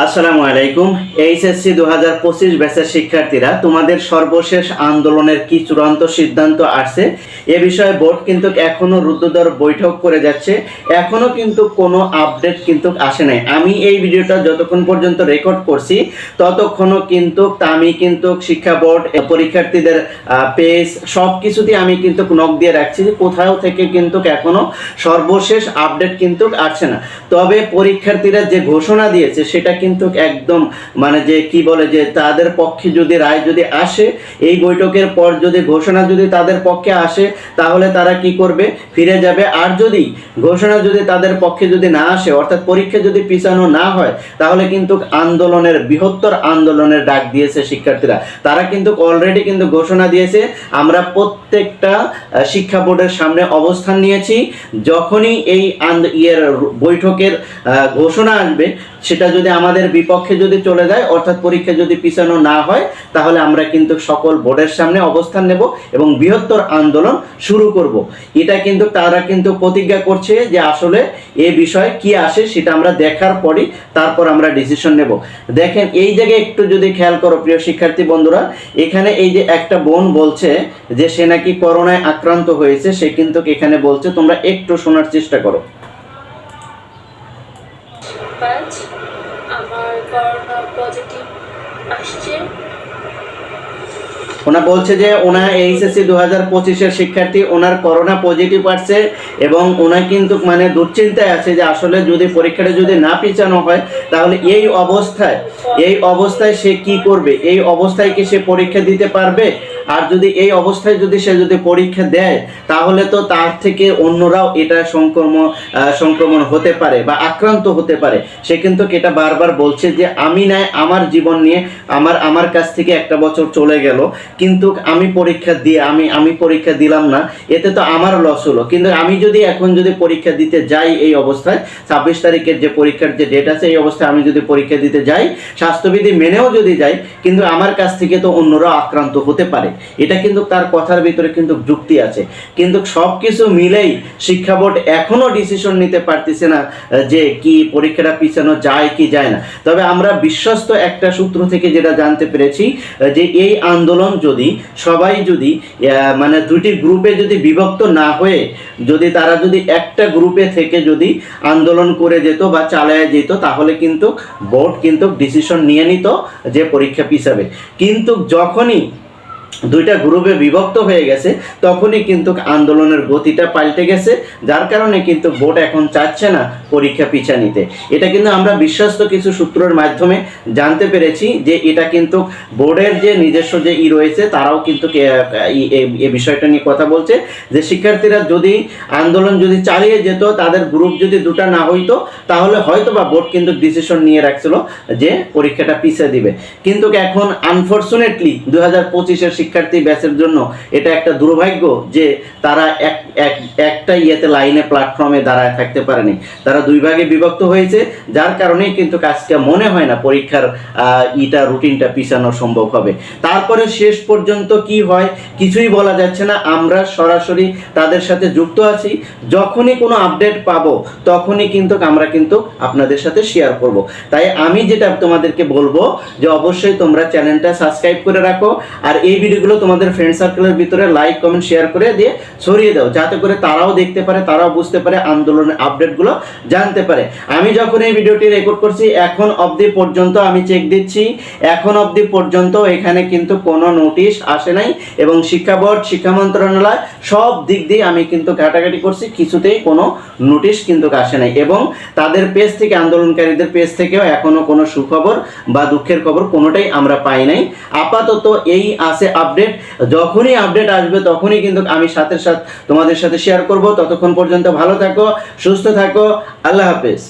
আসসালামু আলাইকুম এইচএসসি দু হাজার পঁচিশ ব্যাচের শিক্ষার্থীরা, তোমাদের সর্বশেষ আন্দোলনের কি চূড়ান্ত সিদ্ধান্ত আসছে? এ বিষয়ে বোর্ড কিন্তু এখনও রুদ্ধদ্বার বৈঠক করে যাচ্ছে। এখনও কিন্তু কোনো আপডেট কিন্তু আসে নাই। আমি এই ভিডিওটা যতক্ষণ পর্যন্ত রেকর্ড করছি, ততক্ষণও কিন্তু আমি কিন্তু শিক্ষা বোর্ড, পরীক্ষার্থীদের পেজ সব কিছুতেই আমি কিন্তু নক দিয়ে রাখছি কোথাও থেকে কিন্তু এখনও সর্বশেষ আপডেট কিন্তু আসছে না। তবে পরীক্ষার্থীরা যে ঘোষণা দিয়েছে, সেটা কিন্তু একদম মানে যে কি বলে যে তাদের পক্ষে যদি রায় যদি আসে, এই বৈঠকের পর যদি ঘোষণা যদি তাদের পক্ষে আসে, তাহলে তারা কি করবে? ফিরে যাবে। আর যদি ঘোষণা যদি তাদের পক্ষে যদি না আসে, অর্থাৎ পরীক্ষা যদি পিছানো না হয়, তাহলে কিন্তু আন্দোলনের, বৃহত্তর আন্দোলনের ডাক দিয়েছে শিক্ষার্থীরা। তারা কিন্তু অলরেডি কিন্তু ঘোষণা দিয়েছে, আমরা প্রত্যেকটা শিক্ষা বোর্ডের সামনে অবস্থান নিয়েছি। যখনই এই ইয়ের বৈঠকের ঘোষণা আসবে, সেটা যদি আমাদের বিপক্ষে যদি চলে যায়, অর্থাৎ পরীক্ষা যদি পিছানো না হয়, তাহলে আমরা কিন্তু সকল বোর্ডের সামনে অবস্থান নেব এবং বৃহত্তর আন্দোলন শুরু করব। এটা কিন্তু তারা কিন্তু প্রতিজ্ঞা করছে যে আসলে এ বিষয়ে কি আসে সেটা আমরা দেখার পরই তারপর আমরা ডিসিশন নেব। দেখেন, এই জায়গায় একটু যদি খেয়াল করো প্রিয় শিক্ষার্থী বন্ধুরা, এখানে এই যে একটা বোন বলছে যে সে নাকি করোনায় আক্রান্ত হয়েছে, সে কিন্তু এখানে বলছে, তোমরা একটু শোনার চেষ্টা করো পাঁচ আমার করোনা পজিটিভ আসছে ওনা বলছে যে ওনা এইচএসসি দু হাজার পঁচিশের শিক্ষার্থী, ওনার করোনা পজিটিভ আসছে এবং ওনা কিন্তু মানে দুশ্চিন্তায় আছে যে আসলে যদি পরীক্ষাটা যদি না পিছানো হয়, তাহলে এই অবস্থায় এই অবস্থায় সে কি করবে? এই অবস্থায় কি সে পরীক্ষা দিতে পারবে? আর যদি এই অবস্থায় যদি সে যদি পরীক্ষা দেয়, তাহলে তো তার থেকে অন্যরাও এটা সংক্রমণ সংক্রমণ হতে পারে বা আক্রান্ত হতে পারে। সে কিন্তু এটা বারবার বলছে যে, আমি নাই আমার জীবন নিয়ে আমার আমার কাছ থেকে একটা বছর চলে গেল কিন্তু আমি পরীক্ষা দিয়ে, আমি আমি পরীক্ষা দিলাম না, এতে তো আমার লস হলো। কিন্তু আমি যদি এখন যদি পরীক্ষা দিতে যাই এই অবস্থায়, ছাব্বিশ তারিখের যে পরীক্ষার যে ডেট আছে, এই অবস্থায় আমি যদি পরীক্ষা দিতে যাই, স্বাস্থ্যবিধি মেনেও যদি যাই, কিন্তু আমার কাছ থেকে তো অন্যরা আক্রান্ত হতে পারে। এটা কিন্তু তার কথার ভিতরে কিন্তু যুক্তি আছে। কিন্তু সব কিছু মিলেই শিক্ষা বোর্ড এখনও ডিসিশন নিতে পারতেছে না যে কি পরীক্ষাটা পিছানো যায় কি যায় না। তবে আমরা বিশ্বস্ত একটা সূত্র থেকে যেটা জানতে পেরেছি যে এই আন্দোলন যদি, সবাই যদি মানে দুটি গ্রুপে যদি বিভক্ত না হয়ে, যদি তারা যদি একটা গ্রুপে থেকে যদি আন্দোলন করে যেত বা চালায় যেত, তাহলে কিন্তু বোর্ড কিন্তু ডিসিশন নিয়ে নিত যে পরীক্ষা পিছাবে। কিন্তু যখনই দুইটা গ্রুপে বিভক্ত হয়ে গেছে, তখনই কিন্তু আন্দোলনের গতিটা পাল্টে গেছে, যার কারণে কিন্তু বোর্ড এখন চাচ্ছে না পরীক্ষা পিছা নিতে। এটা কিন্তু আমরা বিশ্বস্ত কিছু সূত্রের মাধ্যমে জানতে পেরেছি যে এটা কিন্তু বোর্ডের যে নিজস্ব যে ই রয়েছে, তারাও কিন্তু এই বিষয়টা নিয়ে কথা বলছে, যে শিক্ষার্থীরা যদি আন্দোলন যদি চালিয়ে যেত, তাদের গ্রুপ যদি দুটা না হইতো, তাহলে হয়তো বা বোর্ড কিন্তু ডিসিশন নিয়ে রাখছিল যে পরীক্ষাটা পিছিয়ে দিবে। কিন্তু এখন আনফর্চুনেটলি দু হাজার পঁচিশের শিক্ষার্থী ব্যাচের জন্য এটা একটা দুর্ভাগ্য যে তারা এক এক, একটা ইয়েতে লাইনে প্ল্যাটফর্মে দাঁড়ায় থাকতে পারেনি। তারা দুই ভাগে বিভক্ত হয়েছে, যার কারণেই কিন্তু কাজটা মনে হয় না পরীক্ষার ইটা রুটিনটা পিছানো সম্ভব হবে। তারপরে শেষ পর্যন্ত কি হয়, কিছুই বলা যাচ্ছে না। আমরা সরাসরি তাদের সাথে যুক্ত আছি। যখনই কোনো আপডেট পাবো, তখনই কিন্তু আমরা কিন্তু আপনাদের সাথে শেয়ার করব। তাই আমি যেটা তোমাদেরকে বলব যে অবশ্যই তোমরা চ্যানেলটা সাবস্ক্রাইব করে রাখো। আর এই ভিডিওগুলো তোমাদের ফ্রেন্ড সার্কেলের ভিতরে লাইক কমেন্ট শেয়ার করে দিয়ে ছড়িয়ে দাও। যাতে করে তারাও দেখতে পারে, তারাও বুঝতে পারে আন্দোলনের আপডেটগুলো জানতে পারে। আমি যখন এই ভিডিওটি রেকর্ড করছি, এখন অবধি পর্যন্ত আমি চেক দিচ্ছি। এখন অবধি পর্যন্ত এখানে কিন্তু কোনো নোটিশ আসে নাই এবং শিক্ষা বোর্ড, শিক্ষা মন্ত্রণালয় সব দিক দিয়ে আমি কিন্তু ঘাটাঘাটি করছি, কিছুতেই কোনো নোটিশ কিন্তু আসে নাই এবং তাদের পেজ থেকে, আন্দোলনকারীদের পেজ থেকেও এখনও কোনো সুখবর বা দুঃখের খবর কোনোটাই আমরা পাই নাই। আপাতত এই আছে আপডেট যখনই আপডেট আসবে, তখনই কিন্তু আমি সাথে সাথে তোমাদের সাথে শেয়ার করব। ততক্ষণ পর্যন্ত ভালো থাকো, সুস্থ থাকো, আল্লাহ হাফেজ।